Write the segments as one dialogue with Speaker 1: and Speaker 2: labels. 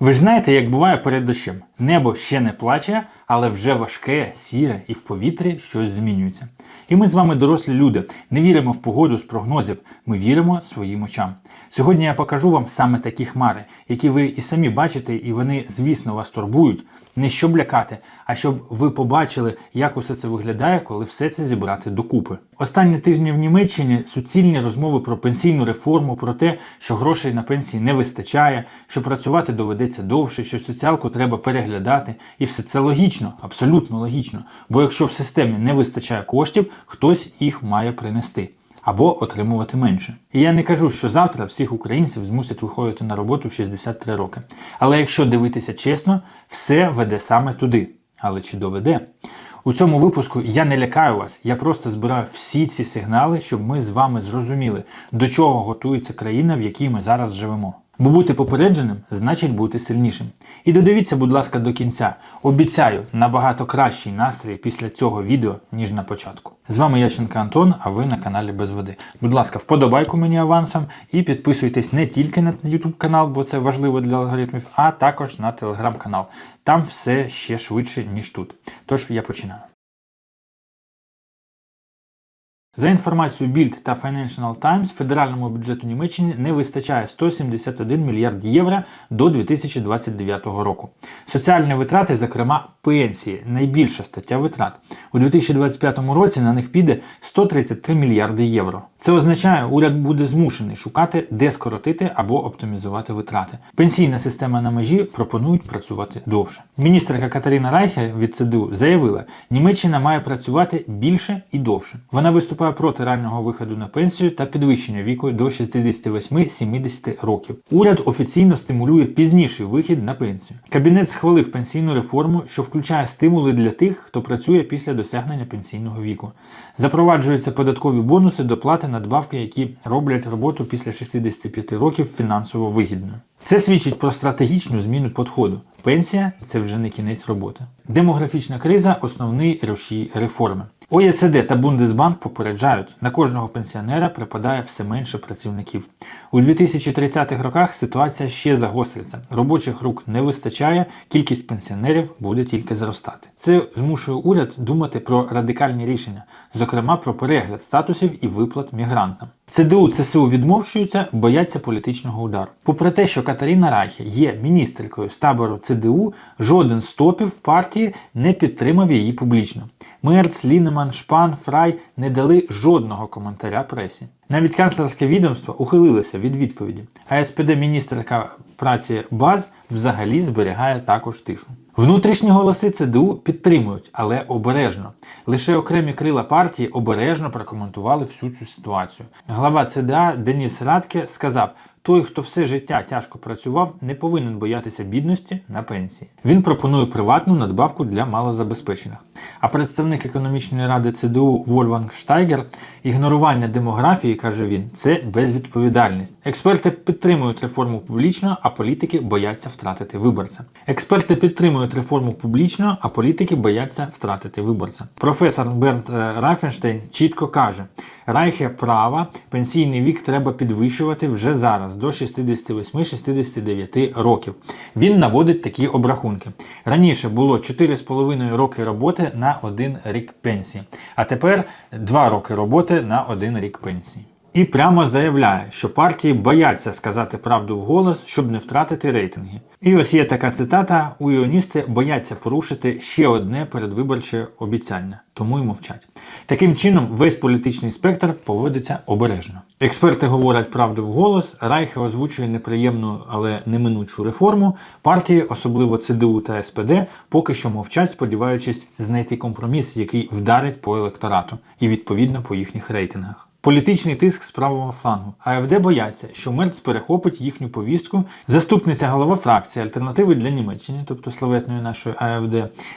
Speaker 1: Ви ж знаєте, як буває перед дощем. Небо ще не плаче, але вже важке, сіре і в повітрі щось змінюється. І ми з вами, дорослі люди, не віримо в погоду з прогнозів, ми віримо своїм очам. Сьогодні я покажу вам саме такі хмари, які ви і самі бачите, і вони, звісно, вас турбують. Не щоб лякати, а щоб ви побачили, як усе це виглядає, коли все це зібрати докупи. Останні тижні в Німеччині суцільні розмови про пенсійну реформу, про те, що грошей на пенсії не вистачає, що працювати доведеться довше, що соціалку треба переглядати. І все це логічно, абсолютно логічно. Бо якщо в системі не вистачає коштів, хтось їх має принести. Або отримувати менше. І я не кажу, що завтра всіх українців змусять виходити на роботу в 63 роки. Але якщо дивитися чесно, все веде саме туди. Але чи доведе? У цьому випуску я не лякаю вас, я просто збираю всі ці сигнали, щоб ми з вами зрозуміли, до чого готується країна, в якій ми зараз живемо. Бо бути попередженим значить бути сильнішим. І додивіться, будь ласка, до кінця. Обіцяю набагато кращий настрій після цього відео, ніж на початку. З вами Ященко Антон, а ви на каналі Без Води. Будь ласка, вподобайку мені авансом і підписуйтесь не тільки на YouTube канал, бо це важливо для алгоритмів, а також на телеграм канал. Там все ще швидше, ніж тут. Тож я починаю. За інформацією Bild та Financial Times, федеральному бюджету Німеччини не вистачає 171 мільярд євро до 2029 року. Соціальні витрати, зокрема пенсії, найбільша стаття витрат. У 2025 році на них піде 133 мільярди євро. Це означає, уряд буде змушений шукати, де скоротити або оптимізувати витрати. Пенсійна система на межі пропонують працювати довше. Міністерка Катерина Райхе від ЦДУ заявила, Німеччина має працювати більше і довше. Вона виступає проти раннього виходу на пенсію та підвищення віку до 68-70 років. Уряд офіційно стимулює пізніший вихід на пенсію. Кабінет схвалив пенсійну реформу, що включає стимули для тих, хто працює після досягнення пенсійного віку. Запроваджуються податкові бонуси доплати надбавки, які роблять роботу після 65 років фінансово вигідною. Це свідчить про стратегічну зміну підходу. Пенсія це вже не кінець роботи. Демографічна криза основний рушій реформи. ОЄЦД та Бундесбанк попереджають, на кожного пенсіонера припадає все менше працівників. У 2030-х роках ситуація ще загостриться. Робочих рук не вистачає, кількість пенсіонерів буде тільки зростати. Це змушує уряд думати про радикальні рішення, зокрема про перегляд статусів і виплат мігрантам. ЦДУ ЦСУ відмовчуються, бояться політичного удару. Попри те, що Катерина Райхе є міністеркою з табору ЦДУ, жоден з топів партії не підтримав її публічно. Мерц, Лінеман, Шпан, Фрай не дали жодного коментаря пресі. Навіть канцлерське відомство ухилилося від відповіді, а СПД-міністерка праці Баз взагалі зберігає також тишу. Внутрішні голоси ЦДУ підтримують, але обережно. Лише окремі крила партії обережно прокоментували всю цю ситуацію. Глава ЦДА Деніс Радке сказав: той, хто все життя тяжко працював, не повинен боятися бідності на пенсії. Він пропонує приватну надбавку для малозабезпечених. А представник економічної ради ЦДУ Вольфганг Штайгер ігнорування демографії, каже він, це безвідповідальність. Експерти підтримують реформу публічно, а політики бояться втратити виборця. Експерти підтримують реформу публічно, а політики бояться втратити виборця. Професор Бернт е, Рафенштейн чітко каже: Райхе права, пенсійний вік треба підвищувати вже зараз до 68-69 років. Він наводить такі обрахунки. Раніше було 4,5 роки роботи на один рік пенсії, а тепер 2 роки роботи на один рік пенсії. І прямо заявляє, що партії бояться сказати правду вголос, щоб не втратити рейтинги. І ось є така цитата: уіоністи бояться порушити ще одне передвиборче обіцяння, тому й мовчать. Таким чином, весь політичний спектр поводиться обережно. Експерти говорять правду вголос, Райхе озвучує неприємну, але неминучу реформу. Партії, особливо ЦДУ та СПД, поки що мовчать, сподіваючись знайти компроміс, який вдарить по електорату і відповідно по їхніх рейтингах. Політичний тиск з правого флангу. АФД бояться, що Мерц перехопить їхню повістку. Заступниця голова фракції Альтернативи для Німеччини, тобто славетної нашої АФД,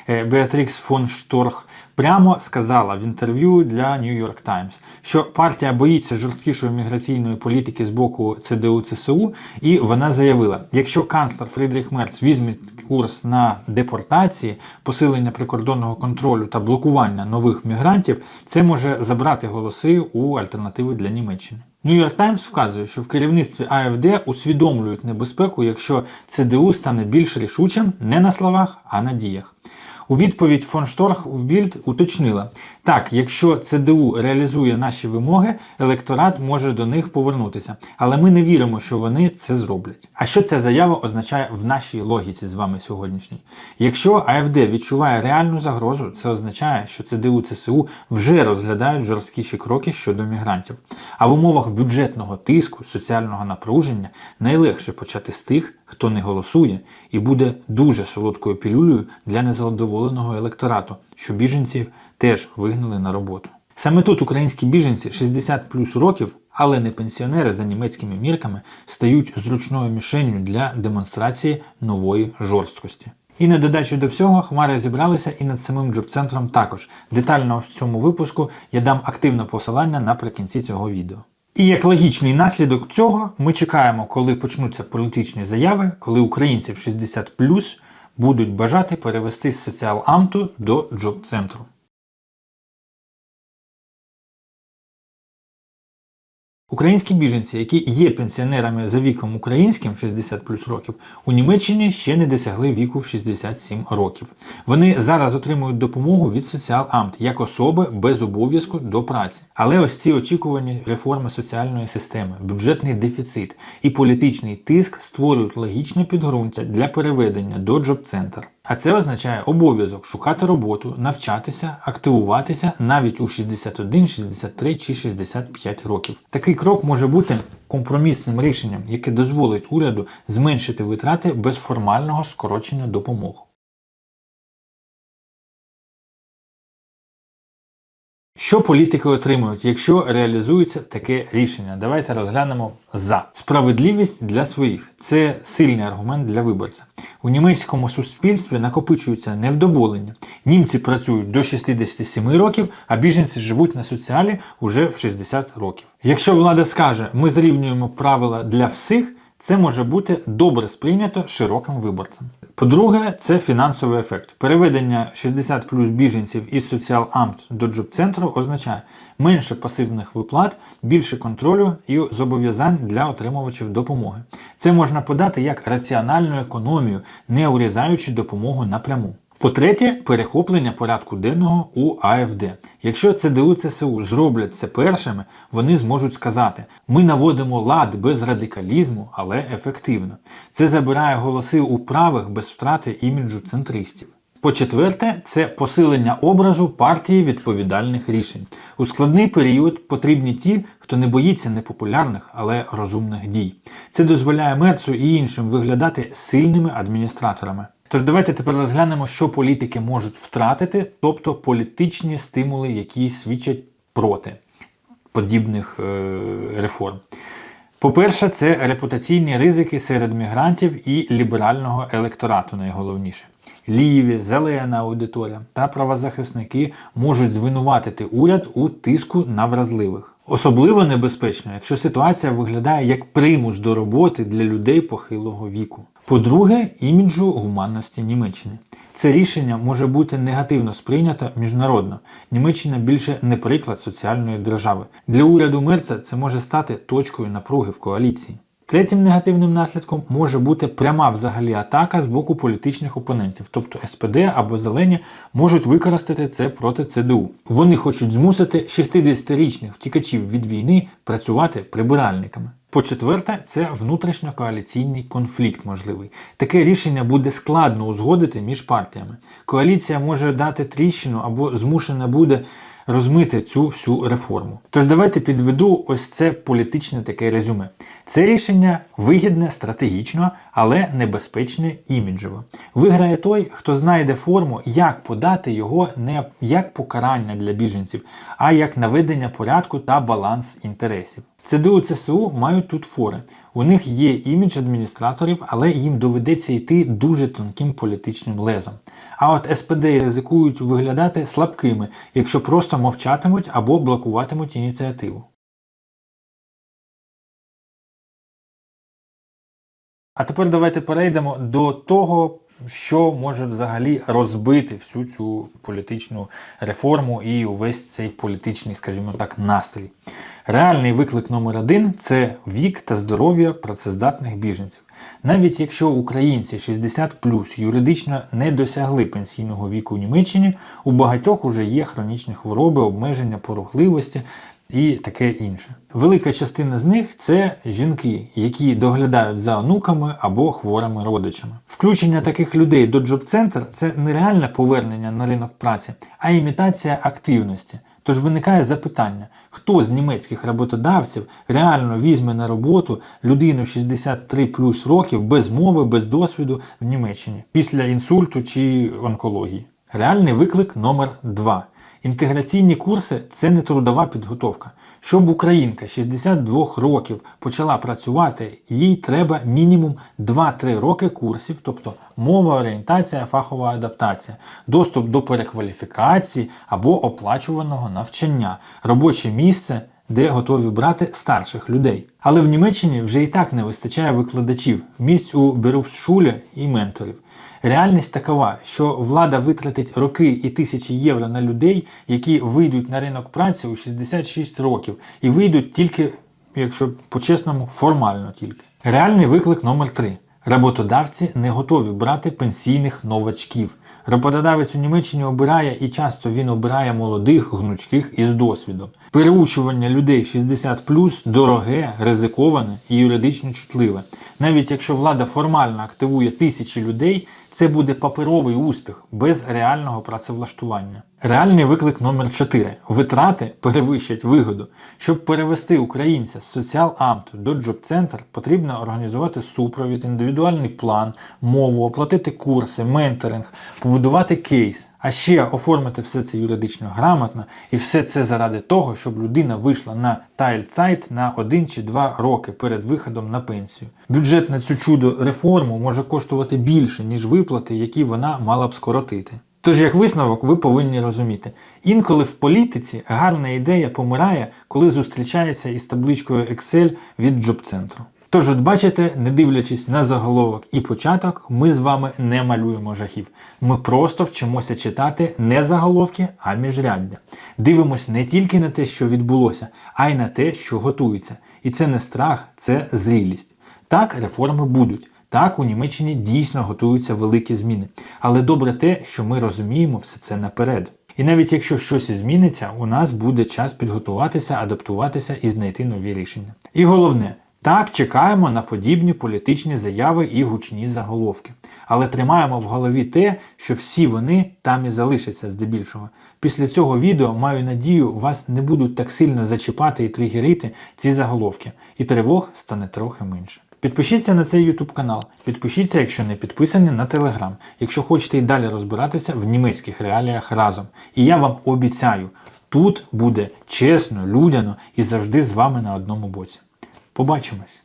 Speaker 1: е, Беатрікс фон Шторх, прямо сказала в інтерв'ю для New York Times, що партія боїться жорсткішої міграційної політики з боку ЦДУ ЦСУ, і вона заявила: якщо канцлер Фрідріх Мерц візьме курс на депортації, посилення прикордонного контролю та блокування нових мігрантів, це може забрати голоси у альтернативи для Німеччини. Нью-Йорк Таймс вказує, що в керівництві АФД усвідомлюють небезпеку, якщо ЦДУ стане більш рішучим не на словах, а на діях. У відповідь фон Шторх в Більд уточнила: так, якщо ЦДУ реалізує наші вимоги, електорат може до них повернутися, але ми не віримо, що вони це зроблять. А що ця заява означає в нашій логіці з вами сьогоднішній? Якщо АФД відчуває реальну загрозу, це означає, що ЦДУ ЦСУ вже розглядають жорсткіші кроки щодо мігрантів. А в умовах бюджетного тиску, соціального напруження найлегше почати з тих, хто не голосує, і буде дуже солодкою пілюлею для незадоволеного електорату, що біженців теж вигнали на роботу. Саме тут українські біженці 60 плюс років, але не пенсіонери за німецькими мірками, стають зручною мішенню для демонстрації нової жорсткості. І на додачу до всього хмари зібралися і над самим джоб-центром також. Детально в цьому випуску я дам активне посилання наприкінці цього відео. І як логічний наслідок цього, ми чекаємо, коли почнуться політичні заяви, коли українців 60 будуть бажати перевести з соціал-амту до джоб-центру. Українські біженці, які є пенсіонерами за віком українським 60 плюс років, у Німеччині ще не досягли віку в 67 років. Вони зараз отримують допомогу від соціал-амт як особи без обов'язку до праці. Але ось ці очікувані реформи соціальної системи, бюджетний дефіцит і політичний тиск створюють логічне підґрунтя для переведення до джоб-центр. А це означає обов'язок шукати роботу, навчатися, активуватися навіть у 61, 63 чи 65 років. Такий крок може бути компромісним рішенням, яке дозволить уряду зменшити витрати без формального скорочення допомоги. Що політики отримують, якщо реалізується таке рішення? Давайте розглянемо за справедливість для своїх. Це сильний аргумент для виборця. У німецькому суспільстві накопичується невдоволення. Німці працюють до 67 років, а біженці живуть на соціалі уже в 60 років. Якщо влада скаже, ми зрівнюємо правила для всіх. Це може бути добре сприйнято широким виборцем. По-друге, це фінансовий ефект. Переведення 60 плюс біженців із соціал-амт до джоб-центру означає менше пасивних виплат, більше контролю і зобов'язань для отримувачів допомоги. Це можна подати як раціональну економію, не урізаючи допомогу напряму. По-третє, перехоплення порядку денного у АФД. Якщо ЦДУ ЦСУ зроблять це першими, вони зможуть сказати: ми наводимо лад без радикалізму, але ефективно. Це забирає голоси у правих без втрати іміджу центристів. По-четверте, це посилення образу партії відповідальних рішень. У складний період потрібні ті, хто не боїться непопулярних, але розумних дій. Це дозволяє Мерцу і іншим виглядати сильними адміністраторами. Тож давайте тепер розглянемо, що політики можуть втратити, тобто політичні стимули, які свідчать проти подібних е реформ. По-перше, це репутаційні ризики серед мігрантів і ліберального електорату, найголовніше. Ліві, зелена аудиторія та правозахисники можуть звинуватити уряд у тиску на вразливих. Особливо небезпечно, якщо ситуація виглядає як примус до роботи для людей похилого віку. По-друге, іміджу гуманності Німеччини. Це рішення може бути негативно сприйнято міжнародно. Німеччина більше не приклад соціальної держави. Для уряду Мерца це може стати точкою напруги в коаліції. Третім негативним наслідком може бути пряма взагалі атака з боку політичних опонентів, тобто СПД або Зелені можуть використати це проти ЦДУ. Вони хочуть змусити 60-річних втікачів від війни працювати прибиральниками. По-четверте, це внутрішньокоаліційний конфлікт можливий. Таке рішення буде складно узгодити між партіями. Коаліція може дати тріщину або змушена буде розмити цю всю реформу. Тож давайте підведу ось це політичне таке резюме. Це рішення вигідне стратегічно, але небезпечне іміджево. Виграє той, хто знайде форму, як подати його не як покарання для біженців, а як наведення порядку та баланс інтересів. ЦДУ ЦСУ мають тут фори. У них є імідж адміністраторів, але їм доведеться йти дуже тонким політичним лезом. А от СПД ризикують виглядати слабкими, якщо просто мовчатимуть або блокуватимуть ініціативу. А тепер давайте перейдемо до того, що може взагалі розбити всю цю політичну реформу і увесь цей політичний, скажімо так, настрій. Реальний виклик номер один це вік та здоров'я працездатних біженців. Навіть якщо українці 60 юридично не досягли пенсійного віку у Німеччині, у багатьох уже є хронічні хвороби, обмеження порухливості і таке інше. Велика частина з них це жінки, які доглядають за онуками або хворими родичами. Включення таких людей до джоб-центр це не реальне повернення на ринок праці, а імітація активності. Тож виникає запитання, хто з німецьких роботодавців реально візьме на роботу людину 63 плюс років без мови, без досвіду в Німеччині після інсульту чи онкології. Реальний виклик номер 2 Інтеграційні курси це не трудова підготовка. Щоб українка 62 років почала працювати, їй треба мінімум 2-3 роки курсів, тобто мова, орієнтація, фахова адаптація, доступ до перекваліфікації або оплачуваного навчання, робоче місце. Де готові брати старших людей. Але в Німеччині вже і так не вистачає викладачів, місць у Берufsschule і менторів. Реальність такова, що влада витратить роки і тисячі євро на людей, які вийдуть на ринок праці у 66 років, і вийдуть тільки, якщо по-чесному, формально тільки. Реальний виклик номер 3 Роботодавці не готові брати пенсійних новачків. Роботодавець у Німеччині обирає і часто він обирає молодих, гнучких і з досвідом. Переучування людей 60 дороге, ризиковане і юридично чутливе. Навіть якщо влада формально активує тисячі людей, це буде паперовий успіх без реального працевлаштування. Реальний виклик номер 4 Витрати перевищать вигоду. Щоб перевести українця з соціал-амту до джоб-центр, потрібно організувати супровід, індивідуальний план, мову, оплатити курси, менторинг, побудувати кейс. А ще оформити все це юридично грамотно, і все це заради того, щоб людина вийшла на тайльцайт на 1 чи 2 роки перед виходом на пенсію. Бюджет на цю чудо реформу може коштувати більше, ніж виплати, які вона мала б скоротити. Тож, як висновок, ви повинні розуміти, інколи в політиці гарна ідея помирає, коли зустрічається із табличкою Excel від джоб-центру. Тож, от бачите, не дивлячись на заголовок і початок, ми з вами не малюємо жахів. Ми просто вчимося читати не заголовки, а міжряддя. Дивимось не тільки на те, що відбулося, а й на те, що готується. І це не страх, це зрілість. Так, реформи будуть. Так, у Німеччині дійсно готуються великі зміни. Але добре те, що ми розуміємо все це наперед. І навіть якщо щось і зміниться, у нас буде час підготуватися, адаптуватися і знайти нові рішення. І головне, так чекаємо на подібні політичні заяви і гучні заголовки. Але тримаємо в голові те, що всі вони там і залишаться здебільшого. Після цього відео маю надію, вас не будуть так сильно зачіпати і тригерити ці заголовки, і тривог стане трохи менше. Підпишіться на цей YouTube канал, підпишіться, якщо не підписані на Telegram, якщо хочете і далі розбиратися в німецьких реаліях разом. І я вам обіцяю, тут буде чесно, людяно і завжди з вами на одному боці. Побачимось!